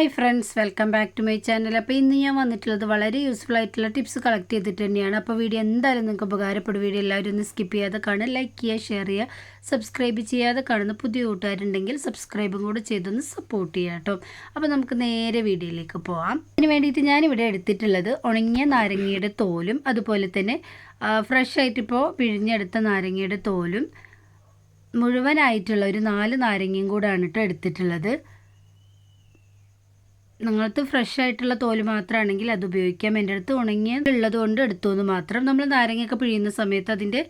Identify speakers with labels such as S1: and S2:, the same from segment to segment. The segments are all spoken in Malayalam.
S1: Hi friends welcome back to my channel അപ്പോൾ ഇന്ന് ഞാൻ വന്നിട്ടുള്ളത് വളരെ യൂസ്ഫുൾ ആയിട്ടുള്ള ടിപ്സ് കളക്ട് ചെയ്തിട്ട് തന്നെയാണ്. അപ്പോൾ വീഡിയോ എന്തായാലും നിങ്ങൾക്ക് ഉപകാരപ്പെടും. വീഡിയോ എല്ലാവരും ഒന്ന് സ്കിപ്പ് ചെയ്യാതെ കാണുക ലൈക്ക് ചെയ്യുക ഷെയർ ചെയ്യുക സബ്സ്ക്രൈബ് ചെയ്യാതെ കാണുന്ന പുതിയ കൂട്ടുകാരുണ്ടെങ്കിൽ സബ്സ്ക്രൈബും കൂടെ ചെയ്തൊന്ന് സപ്പോർട്ട് ചെയ്യുക കേട്ടോ. അപ്പോൾ നമുക്ക് നേരെ വീഡിയോയിലേക്ക് പോവാം. അതിന് വേണ്ടിയിട്ട് ഞാനിവിടെ എടുത്തിട്ടുള്ളത് ഉണങ്ങിയ നാരങ്ങയുടെ തോലും അതുപോലെ തന്നെ ഫ്രഷ് ആയിട്ടിപ്പോൾ പിഴിഞ്ഞെടുത്ത നാരങ്ങയുടെ തോലും മുഴുവനായിട്ടുള്ള ഒരു നാല് നാരങ്ങയും കൂടാണ് കേട്ടോ എടുത്തിട്ടുള്ളത്. നിങ്ങൾക്ക് ഫ്രഷ് ആയിട്ടുള്ള തോൽ മാത്രമാണെങ്കിൽ അത് ഉപയോഗിക്കാം. എന്റെ അടുത്ത് ഉണങ്ങിയ ഉള്ളത് കൊണ്ട് എടുത്തു എന്ന് മാത്രം. നമ്മൾ നാരങ്ങയൊക്കെ പിഴിയുന്ന സമയത്ത് അതിന്റെ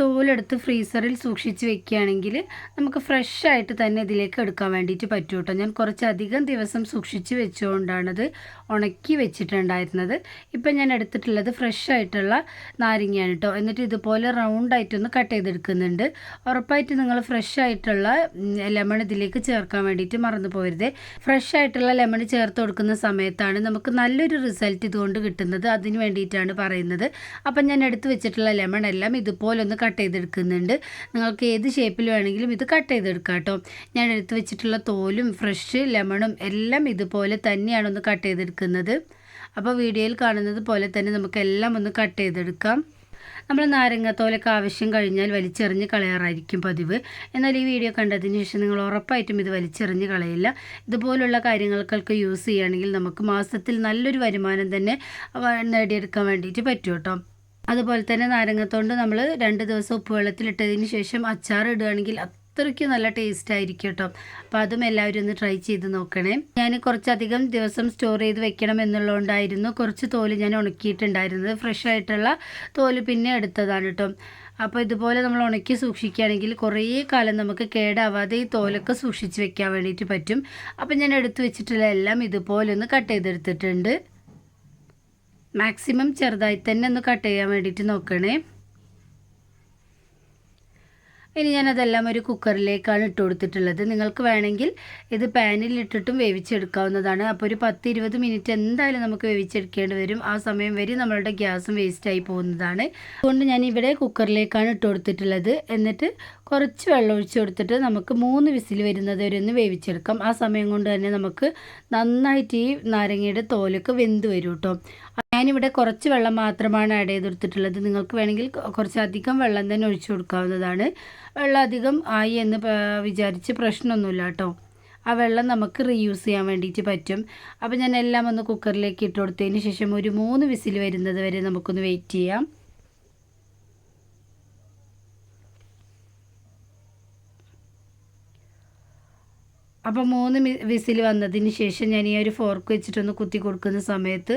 S1: തോലെടുത്ത് ഫ്രീസറിൽ സൂക്ഷിച്ച് വെക്കുകയാണെങ്കിൽ നമുക്ക് ഫ്രഷ് ആയിട്ട് തന്നെ ഇതിലേക്ക് എടുക്കാൻ വേണ്ടിയിട്ട് പറ്റും കേട്ടോ ഞാൻ കുറച്ചധികം ദിവസം സൂക്ഷിച്ച് വെച്ചുകൊണ്ടാണത് ഉണക്കി വെച്ചിട്ടുണ്ടായിരുന്നത്. ഇപ്പം ഞാൻ എടുത്തിട്ടുള്ളത് ഫ്രഷ് ആയിട്ടുള്ള നാരങ്ങയാണ് കേട്ടോ എന്നിട്ട് ഇതുപോലെ റൗണ്ട് ആയിട്ടൊന്ന് കട്ട് ചെയ്തെടുക്കുന്നുണ്ട്. ഉറപ്പായിട്ട് നിങ്ങൾ ഫ്രഷ് ആയിട്ടുള്ള ലെമൺ ഇതിലേക്ക് ചേർക്കാൻ വേണ്ടിയിട്ട് മറന്നു പോരുത് ഫ്രഷ് ആയിട്ടുള്ള ലെമൺ ചേർത്ത് കൊടുക്കുന്ന സമയത്താണ് നമുക്ക് നല്ലൊരു റിസൾട്ട് ഇതുകൊണ്ട് കിട്ടുന്നത്. അതിന് വേണ്ടിയിട്ടാണ് പറയുന്നത്. അപ്പം ഞാൻ എടുത്ത് വെച്ചിട്ടുള്ള ലെമൺ എല്ലാം ഇതുപോലെ ഒന്ന് കട്ട് ചെയ്തെടുക്കുന്നുണ്ട്. നിങ്ങൾക്ക് ഏത് ഷേപ്പിൽ വേണമെങ്കിലും ഇത് കട്ട് ചെയ്തെടുക്കാം കേട്ടോ ഞാൻ എടുത്ത് വെച്ചിട്ടുള്ള തോലും ഫ്രഷ് ലെമണും എല്ലാം ഇതുപോലെ തന്നെയാണ് ഒന്ന് കട്ട് ചെയ്തെടുക്കുന്നത്. അപ്പോൾ വീഡിയോയിൽ കാണുന്നത് പോലെ തന്നെ നമുക്ക് എല്ലാം ഒന്ന് കട്ട് ചെയ്തെടുക്കാം. നമ്മൾ നാരങ്ങത്തോലൊക്കെ ആവശ്യം കഴിഞ്ഞാൽ വലിച്ചെറിഞ്ഞ് കളയാറായിരിക്കും പതിവ്. എന്നാൽ ഈ വീഡിയോ കണ്ടതിന് ശേഷം നിങ്ങൾ ഉറപ്പായിട്ടും ഇത് വലിച്ചെറിഞ്ഞ് കളയില്ല. ഇതുപോലുള്ള കാര്യങ്ങൾക്കൊക്കെ യൂസ് ചെയ്യുകയാണെങ്കിൽ നമുക്ക് മാസത്തിൽ നല്ലൊരു വരുമാനം തന്നെ നേടിയെടുക്കാൻ വേണ്ടിയിട്ട് പറ്റും കേട്ടോ അതുപോലെ തന്നെ നാരങ്ങത്തോണ്ട് നമ്മൾ രണ്ട് ദിവസം ഉപ്പുവെള്ളത്തിൽ ഇട്ടതിന് ശേഷം അച്ചാർ ഇടുകയാണെങ്കിൽ അത്രയ്ക്ക് നല്ല ടേസ്റ്റ് ആയിരിക്കും കേട്ടോ അപ്പോൾ അതും എല്ലാവരും ഒന്ന് ട്രൈ ചെയ്ത് നോക്കണേ. ഞാൻ കുറച്ചധികം ദിവസം സ്റ്റോർ ചെയ്ത് വെക്കണം എന്നുള്ളതുകൊണ്ടായിരുന്നു കുറച്ച് തോൽ ഞാൻ ഉണക്കിയിട്ടുണ്ടായിരുന്നത്. ഫ്രഷ് ആയിട്ടുള്ള തോൽ പിന്നെ എടുത്തതാണ് കേട്ടോ അപ്പോൾ ഇതുപോലെ നമ്മൾ ഉണക്കി സൂക്ഷിക്കുകയാണെങ്കിൽ കുറേ കാലം നമുക്ക് കേടാവാതെ ഈ തോലൊക്കെ സൂക്ഷിച്ച് വെക്കാൻ വേണ്ടിയിട്ട് പറ്റും. അപ്പോൾ ഞാൻ എടുത്തു വെച്ചിട്ടുള്ള എല്ലാം ഇതുപോലെ ഒന്ന് കട്ട് ചെയ്തെടുത്തിട്ടുണ്ട്. മാക്സിമം ചെറുതായി തന്നെ ഒന്ന് കട്ട് ചെയ്യാൻ വേണ്ടിയിട്ട് നോക്കണേ. ഇനി ഞാനതെല്ലാം ഒരു കുക്കറിലേക്കാണ് ഇട്ട് കൊടുത്തിട്ടുള്ളത്. നിങ്ങൾക്ക് വേണമെങ്കിൽ ഇത് പാനിൽ ഇട്ടിട്ടും വേവിച്ചെടുക്കാവുന്നതാണ്. അപ്പോൾ ഒരു പത്ത് ഇരുപത് മിനിറ്റ് എന്തായാലും നമുക്ക് വേവിച്ചെടുക്കേണ്ടി വരും. ആ സമയം വരെ നമ്മളുടെ ഗ്യാസും വേസ്റ്റായി പോകുന്നതാണ്. അതുകൊണ്ട് ഞാൻ ഇവിടെ കുക്കറിലേക്കാണ് ഇട്ട് കൊടുത്തിട്ടുള്ളത്. എന്നിട്ട് കുറച്ച് വെള്ളം ഒഴിച്ചു കൊടുത്തിട്ട് നമുക്ക് മൂന്ന് വിസിൽ വരുന്നത് വരെ ഒന്ന് വേവിച്ചെടുക്കാം. ആ സമയം കൊണ്ട് തന്നെ നമുക്ക് നന്നായിട്ട് ഈ നാരങ്ങയുടെ തോലൊക്കെ വെന്ത് വരും കേട്ടോ. ഞാനിവിടെ കുറച്ച് വെള്ളം മാത്രമാണ് ആഡ് ചെയ്തെടുത്തിട്ടുള്ളത്. നിങ്ങൾക്ക് വേണമെങ്കിൽ കുറച്ചധികം വെള്ളം തന്നെ ഒഴിച്ചു കൊടുക്കാവുന്നതാണ്. വെള്ളം അധികം ആയി എന്ന് വിചാരിച്ച് പ്രശ്നമൊന്നുമില്ല കേട്ടോ. ആ വെള്ളം നമുക്ക് റീയൂസ് ചെയ്യാൻ വേണ്ടിയിട്ട് പറ്റും. അപ്പോൾ ഞാൻ എല്ലാം ഒന്ന് കുക്കറിലേക്ക് ഇട്ട് കൊടുത്തതിന് ശേഷം ഒരു മൂന്ന് വിസിൽ വരുന്നത് വരെ നമുക്കൊന്ന് വെയിറ്റ് ചെയ്യാം. അപ്പോൾ മൂന്ന് വിസിൽ വന്നതിന് ശേഷം ഞാൻ ഈ ഒരു ഫോർക്ക് വെച്ചിട്ടൊന്ന് കുത്തി കൊടുക്കുന്ന സമയത്ത്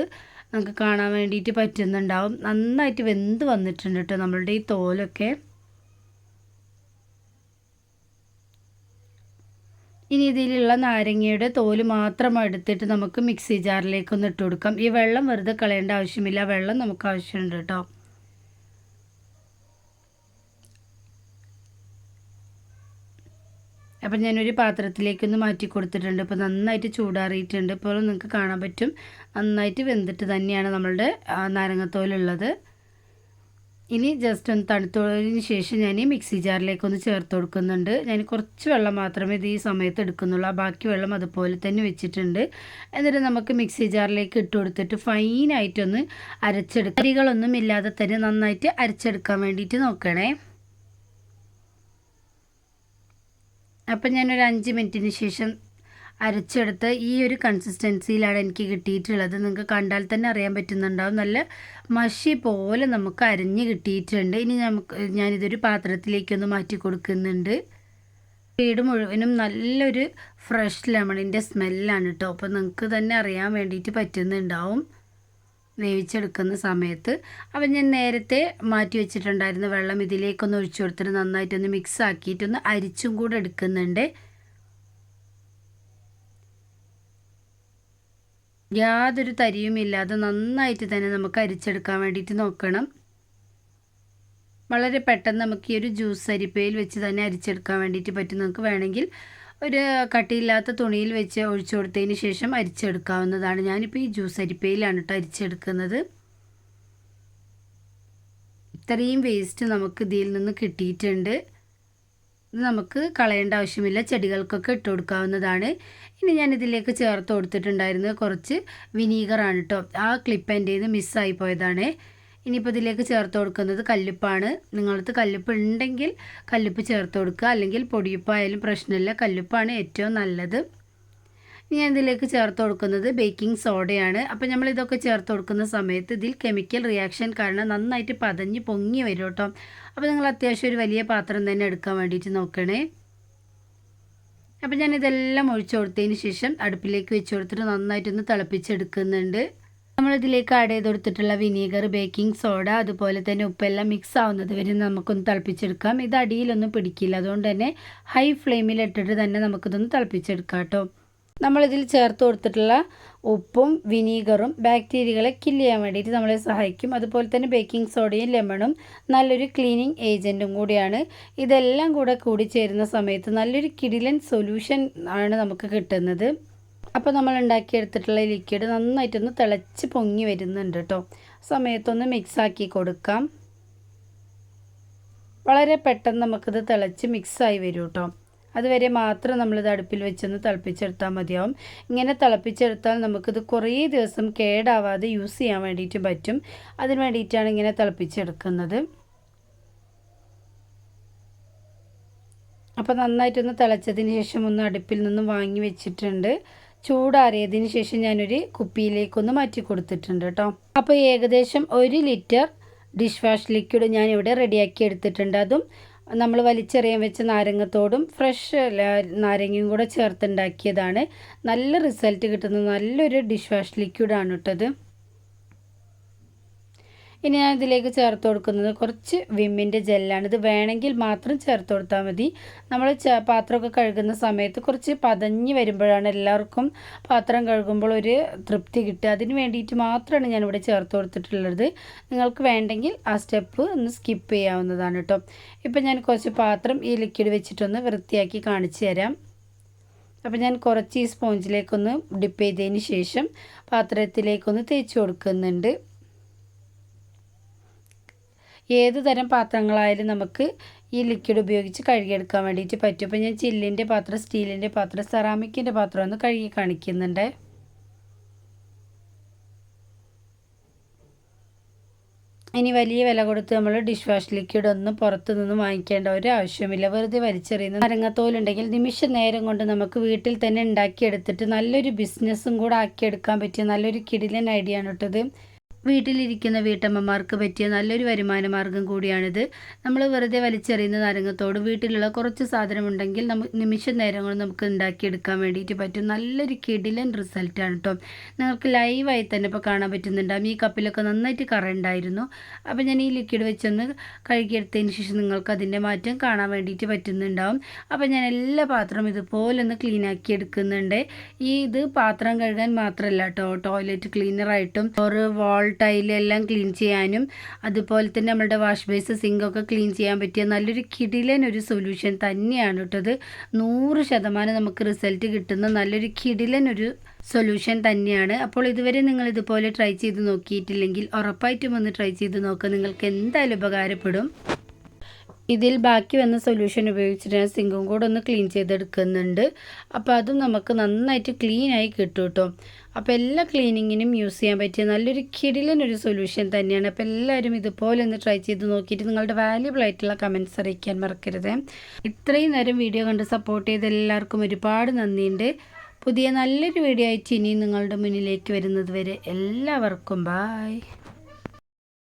S1: നമുക്ക് കാണാൻ വേണ്ടിയിട്ട് പറ്റുന്നുണ്ടാവും. നന്നായിട്ട് വെന്ത് വന്നിട്ടുണ്ട് കേട്ടോ നമ്മളുടെ ഈ തോലൊക്കെ. ഇനി ഇതിലുള്ള നാരങ്ങയുടെ തോൽ മാത്രം എടുത്തിട്ട് നമുക്ക് മിക്സി ജാറിലേക്ക് ഒന്ന് ഇട്ട് കൊടുക്കാം. ഈ വെള്ളം വെറുതെ കളയേണ്ട ആവശ്യമില്ല. വെള്ളം നമുക്ക് ആവശ്യമുണ്ട് കേട്ടോ അപ്പം ഞാനൊരു പാത്രത്തിലേക്കൊന്ന് മാറ്റി കൊടുത്തിട്ടുണ്ട്. ഇപ്പോൾ നന്നായിട്ട് ചൂടാറിയിട്ടുണ്ട്. ഇപ്പോൾ നിങ്ങൾക്ക് കാണാൻ പറ്റും. നന്നായിട്ട് വെന്തിട്ട് തന്നെയാണ് നമ്മളുടെ നാരങ്ങത്തോലുള്ളത്. ഇനി ജസ്റ്റ് ഒന്ന് തണുത്തോളിന് ശേഷം ഞാൻ മിക്സി ജാറിലേക്കൊന്ന് ചേർത്ത് കൊടുക്കുന്നുണ്ട്. ഞാൻ കുറച്ച് വെള്ളം മാത്രമേ ഇത് ഈ സമയത്ത് എടുക്കുന്നുള്ളൂ. ആ ബാക്കി വെള്ളം അതുപോലെ തന്നെ വെച്ചിട്ടുണ്ട്. എന്നിട്ട് നമുക്ക് മിക്സി ജാറിലേക്ക് ഇട്ട് കൊടുത്തിട്ട് ഫൈനായിട്ടൊന്ന് അരച്ചെടുക്കുക അരികളൊന്നും ഇല്ലാതെ തന്നെ നന്നായിട്ട് അരച്ചെടുക്കാൻ വേണ്ടിയിട്ട് നോക്കണേ. അപ്പം ഞാനൊരു അഞ്ച് മിനിറ്റിന് ശേഷം അരച്ചെടുത്ത് ഈ ഒരു കൺസിസ്റ്റൻസിയിലാണ് എനിക്ക് കിട്ടിയിട്ടുള്ളത്. നിങ്ങൾക്ക് കണ്ടാൽ തന്നെ അറിയാൻ പറ്റുന്നുണ്ടാവും. നല്ല മഷി പോലെ നമുക്ക് അരഞ്ഞ് കിട്ടിയിട്ടുണ്ട്. ഇനി നമുക്ക് ഞാനിതൊരു പാത്രത്തിലേക്കൊന്ന് മാറ്റി കൊടുക്കുന്നുണ്ട്. വീട് മുഴുവനും നല്ലൊരു ഫ്രഷ് ലെമണിന്റെ സ്മെല്ലാണ് കേട്ടോ അപ്പോൾ നിങ്ങൾക്ക് തന്നെ അറിയാൻ വേണ്ടിയിട്ട് പറ്റുന്നുണ്ടാവും. വേവിച്ചെടുക്കുന്ന സമയത്ത് അപ്പം ഞാൻ നേരത്തെ മാറ്റി വെച്ചിട്ടുണ്ടായിരുന്ന വെള്ളം ഇതിലേക്കൊന്ന് ഒഴിച്ചു കൊടുത്തിട്ട് നന്നായിട്ടൊന്ന് മിക്സ് ആക്കിയിട്ടൊന്ന് അരിച്ചും കൂടെ എടുക്കുന്നുണ്ട്. യാതൊരു തരിയും ഇല്ലാതെ നന്നായിട്ട് തന്നെ നമുക്ക് അരിച്ചെടുക്കാൻ വേണ്ടിയിട്ട് നോക്കണം. വളരെ പെട്ടെന്ന് നമുക്ക് ഈ ഒരു ജ്യൂസ് അരിപ്പയിൽ വെച്ച് തന്നെ അരിച്ചെടുക്കാൻ വേണ്ടിയിട്ട് പറ്റും. നമുക്ക് വേണമെങ്കിൽ ഒരു കട്ടിയില്ലാത്ത തുണിയിൽ വെച്ച് ഒഴിച്ചു കൊടുത്തതിന് ശേഷം അരിച്ചെടുക്കാവുന്നതാണ്. ഞാനിപ്പോൾ ഈ ജ്യൂസ് അരിപ്പയിലാണ് കേട്ടോ അരിച്ചെടുക്കുന്നത്. ഇത്രയും വേസ്റ്റ് നമുക്ക് ഇതിൽ നിന്ന് കിട്ടിയിട്ടുണ്ട്. ഇത് നമുക്ക് കളയേണ്ട ആവശ്യമില്ല. ചെടികൾക്കൊക്കെ ഇട്ട് കൊടുക്കാവുന്നതാണ്. ഇനി ഞാൻ ഇതിലേക്ക് ചേർത്ത് കൊടുത്തിട്ടുണ്ടായിരുന്നത് കുറച്ച് വിനീഗറാണ് കേട്ടോ ആ ക്ലിപ്പ് എന്റെ മിസ്സായി പോയതാണ്. ഇനിയിപ്പോൾ ഇതിലേക്ക് ചേർത്ത് കൊടുക്കുന്നത് കല്ലുപ്പാണ്. നിങ്ങളടുത്ത് കല്ലുപ്പ് ഉണ്ടെങ്കിൽ കല്ലുപ്പ് ചേർത്ത് കൊടുക്കുക. അല്ലെങ്കിൽ പൊടിയുപ്പായാലും പ്രശ്നമില്ല. കല്ലുപ്പാണ് ഏറ്റവും നല്ലത്. ഞാൻ ഇതിലേക്ക് ചേർത്ത് കൊടുക്കുന്നത് ബേക്കിംഗ് സോഡയാണ്. അപ്പോൾ നമ്മൾ ഇതൊക്കെ ചേർത്ത് കൊടുക്കുന്ന സമയത്ത് ഇതിൽ കെമിക്കൽ റിയാക്ഷൻ കാരണം നന്നായിട്ട് പതഞ്ഞ് പൊങ്ങി വരും കേട്ടോ. അപ്പോൾ നിങ്ങൾ അത്യാവശ്യം ഒരു വലിയ പാത്രം തന്നെ എടുക്കാൻ വേണ്ടിയിട്ട് നോക്കണേ. അപ്പോൾ ഞാൻ ഇതെല്ലാം ഒഴിച്ചു കൊടുത്തതിന് ശേഷം അടുപ്പിലേക്ക് വെച്ച് കൊടുത്തിട്ട് നന്നായിട്ടൊന്ന് തിളപ്പിച്ചെടുക്കുന്നുണ്ട്. നമ്മളിതിലേക്ക് ആഡ് ചെയ്ത് കൊടുത്തിട്ടുള്ള വിനീഗർ ബേക്കിംഗ് സോഡ അതുപോലെ തന്നെ ഉപ്പെല്ലാം മിക്സ് ആവുന്നത് വരെ നമുക്കൊന്ന് തിളപ്പിച്ചെടുക്കാം. ഇത് അടിയിലൊന്നും പിടിക്കില്ല. അതുകൊണ്ട് തന്നെ ഹൈ ഫ്ലെയിമിൽ ഇട്ടിട്ട് തന്നെ നമുക്കിതൊന്ന് തിളപ്പിച്ചെടുക്കാം കേട്ടോ. നമ്മളിതിൽ ചേർത്ത് കൊടുത്തിട്ടുള്ള ഉപ്പും വിനീഗറും ബാക്ടീരിയകളെ കില്ല് ചെയ്യാൻ വേണ്ടിയിട്ട് നമ്മളെ സഹായിക്കും. അതുപോലെ തന്നെ ബേക്കിംഗ് സോഡയും ലെമണും നല്ലൊരു ക്ലീനിങ് ഏജന്റും കൂടിയാണ്. ഇതെല്ലാം കൂടെ കൂടി ചേരുന്ന സമയത്ത് നല്ലൊരു കിടിലൻ സൊല്യൂഷൻ ആണ് നമുക്ക് കിട്ടുന്നത്. അപ്പോൾ നമ്മൾ ഉണ്ടാക്കിയെടുത്തിട്ടുള്ള ലിക്വിഡ് നന്നായിട്ടൊന്ന് തിളച്ച് പൊങ്ങി വരുന്നുണ്ട് കേട്ടോ സമയത്തൊന്ന് മിക്സാക്കി കൊടുക്കാം. വളരെ പെട്ടെന്ന് നമുക്കിത് തിളച്ച് മിക്സായി വരും കേട്ടോ അതുവരെ മാത്രം നമ്മളിത് അടുപ്പിൽ വെച്ചൊന്ന് തിളപ്പിച്ചെടുത്താൽ മതിയാവും. ഇങ്ങനെ തിളപ്പിച്ചെടുത്താൽ നമുക്കിത് കുറേ ദിവസം കേടാവാതെ യൂസ് ചെയ്യാൻ വേണ്ടിയിട്ട് പറ്റും. അതിന് വേണ്ടിയിട്ടാണ് ഇങ്ങനെ തിളപ്പിച്ചെടുക്കുന്നത്. അപ്പോൾ നന്നായിട്ടൊന്ന് തിളച്ചതിന് ശേഷം ഒന്ന് അടുപ്പിൽ നിന്നും വാങ്ങി വെച്ചിട്ടുണ്ട്. ചൂടാറിയതിന് ശേഷം ഞാനൊരു കുപ്പിയിലേക്കൊന്ന് മാറ്റി കൊടുത്തിട്ടുണ്ട് കേട്ടോ. അപ്പോൾ ഏകദേശം ഒരു ലിറ്റർ ഡിഷ് വാഷ് ലിക്വിഡ് ഞാൻ ഇവിടെ റെഡിയാക്കി എടുത്തിട്ടുണ്ട്. അതും നമ്മൾ വലിച്ചെറിയാൻ വെച്ച നാരങ്ങത്തോടും ഫ്രഷ് നാരങ്ങയും കൂടെ ചേർത്തുണ്ടാക്കിയതാണ് നല്ല റിസൾട്ട് കിട്ടുന്ന നല്ലൊരു ഡിഷ് വാഷ് ലിക്വിഡാണ് കേട്ടത്. ഇനി ഞാൻ ഇതിലേക്ക് ചേർത്ത് കൊടുക്കുന്നത് കുറച്ച് വിമ്മിന്റെ ജെല്ലാണ്. ഇത് വേണമെങ്കിൽ മാത്രം ചേർത്ത് കൊടുത്താൽ മതി. നമ്മൾ പാത്രമൊക്കെ കഴുകുന്ന സമയത്ത് കുറച്ച് പതഞ്ഞ് വരുമ്പോഴാണ് എല്ലാവർക്കും പാത്രം കഴുകുമ്പോൾ ഒരു തൃപ്തി കിട്ടുക. അതിന് വേണ്ടിയിട്ട് മാത്രമാണ് ഞാനിവിടെ ചേർത്ത് കൊടുത്തിട്ടുള്ളത്. നിങ്ങൾക്ക് വേണ്ടെങ്കിൽ ആ സ്റ്റെപ്പ് ഒന്ന് സ്കിപ്പ് ചെയ്യാവുന്നതാണ് കേട്ടോ. ഇപ്പം ഞാൻ കുറച്ച് പാത്രം ഈ ലിക്വിഡ് വെച്ചിട്ടൊന്ന് വൃത്തിയാക്കി കാണിച്ചു തരാം. അപ്പോൾ ഞാൻ കുറച്ച് ഈ സ്പോഞ്ചിലേക്കൊന്ന് ഡിപ്പ് ചെയ്തതിന് ശേഷം പാത്രത്തിലേക്കൊന്ന് തേച്ച് കൊടുക്കുന്നുണ്ട്. ഏത് തരം പാത്രങ്ങളായാലും നമുക്ക് ഈ ലിക്വിഡ് ഉപയോഗിച്ച് കഴുകിയെടുക്കാൻ വേണ്ടിയിട്ട് പറ്റും. അപ്പോൾ ഞാൻ ചില്ലിന്റെ പാത്രം സ്റ്റീലിന്റെ പാത്രം സെറാമിക്കിന്റെ പാത്രം ഒന്ന് കഴുകി കാണിക്കുന്നുണ്ട്. ഇനി വലിയ വില കൊടുത്ത് നമ്മൾ ഡിഷ് വാഷ് ലിക്വിഡ് ഒന്നും പുറത്തു നിന്ന് വാങ്ങിക്കേണ്ട ഒരു ആവശ്യമില്ല. വെറുതെ വലിച്ചെറിയുന്ന നരങ്ങത്തോലുണ്ടെങ്കിൽ നിമിഷ നേരം കൊണ്ട് നമുക്ക് വീട്ടിൽ തന്നെ ഉണ്ടാക്കിയെടുത്തിട്ട് നല്ലൊരു ബിസിനസ്സും കൂടെ ആക്കിയെടുക്കാൻ പറ്റിയ നല്ലൊരു കിടിലൻ ഐഡിയ ആണ് കേട്ടത് വീട്ടിലിരിക്കുന്ന വീട്ടമ്മമാർക്ക് പറ്റിയ നല്ലൊരു വരുമാന മാർഗം കൂടിയാണിത്. നമ്മൾ വെറുതെ വലിച്ചെറിയുന്ന നാരങ്ങത്തോട് വീട്ടിലുള്ള കുറച്ച് സാധനമുണ്ടെങ്കിൽ നമുക്ക് നിമിഷ നേരങ്ങൾ നമുക്ക് ഉണ്ടാക്കിയെടുക്കാൻ വേണ്ടിയിട്ട് പറ്റും. നല്ലൊരു കിടിലൻ റിസൾട്ടാണ് കേട്ടോ നിങ്ങൾക്ക് ലൈവായി തന്നെ ഇപ്പോൾ കാണാൻ പറ്റുന്നുണ്ടാകും ഈ കപ്പിലൊക്കെ നന്നായിട്ട് കറണ്ടായിരുന്നു അപ്പോൾ ഞാൻ ഈ ലിക്വിഡ് വെച്ചൊന്ന് കഴുകിയെടുത്തതിന് ശേഷം നിങ്ങൾക്ക് അതിന്റെ മാറ്റം കാണാൻ വേണ്ടിയിട്ട് പറ്റുന്നുണ്ടാവും. അപ്പോൾ ഞാൻ എല്ലാ പാത്രവും ഇതുപോലെ ഒന്ന് ക്ലീൻ ആക്കി എടുക്കുന്നുണ്ട്. ഈ ഇത് പാത്രം കഴുകാൻ മാത്രമല്ല കേട്ടോ ടോയ്ലറ്റ് ക്ലീനറായിട്ടും ഒരു വാൾ ടൈലെല്ലാം ക്ലീൻ ചെയ്യാനും അതുപോലെ തന്നെ നമ്മളുടെ വാഷ് ബേസ് സിങ്കൊക്കെ ക്ലീൻ ചെയ്യാൻ പറ്റിയ നല്ലൊരു കിടിലൻ ഒരു സൊല്യൂഷൻ തന്നെയാണ് കേട്ടത് നൂറ് ശതമാനം നമുക്ക് റിസൾട്ട് കിട്ടുന്ന നല്ലൊരു കിടിലൻ ഒരു സൊല്യൂഷൻ തന്നെയാണ്. അപ്പോൾ ഇതുവരെ നിങ്ങൾ ഇതുപോലെ ട്രൈ ചെയ്ത് നോക്കിയിട്ടില്ലെങ്കിൽ ഉറപ്പായിട്ടും ഒന്ന് ട്രൈ ചെയ്ത് നോക്കുക നിങ്ങൾക്ക് എന്തായാലും ഉപകാരപ്പെടും. ഇതിൽ ബാക്കി വന്ന സൊല്യൂഷൻ ഉപയോഗിച്ചിട്ട് ഞാൻ സിങ്കും കൂടെ ഒന്ന് ക്ലീൻ ചെയ്തെടുക്കുന്നുണ്ട്. അപ്പോൾ അതും നമുക്ക് നന്നായിട്ട് ക്ലീനായി കിട്ടും കേട്ടോ അപ്പോൾ എല്ലാ ക്ലീനിങ്ങിനും യൂസ് ചെയ്യാൻ പറ്റിയ നല്ലൊരു കിടിലനൊരു സൊല്യൂഷൻ തന്നെയാണ്. അപ്പോൾ എല്ലാവരും ഇതുപോലെ ഒന്ന് ട്രൈ ചെയ്ത് നോക്കിയിട്ട് നിങ്ങളുടെ വാല്യുബിൾ ആയിട്ടുള്ള കമന്റ്സ് അറിയിക്കാൻ മറക്കരുത്. ഇത്രയും നേരം വീഡിയോ കണ്ട് സപ്പോർട്ട് ചെയ്ത എല്ലാവർക്കും ഒരുപാട് നന്ദിയുണ്ട്. പുതിയ നല്ലൊരു വീഡിയോ ആയിട്ട് ഇനിയും നിങ്ങളുടെ മുന്നിലേക്ക് വരുന്നത് വരെ എല്ലാവർക്കും ബായ്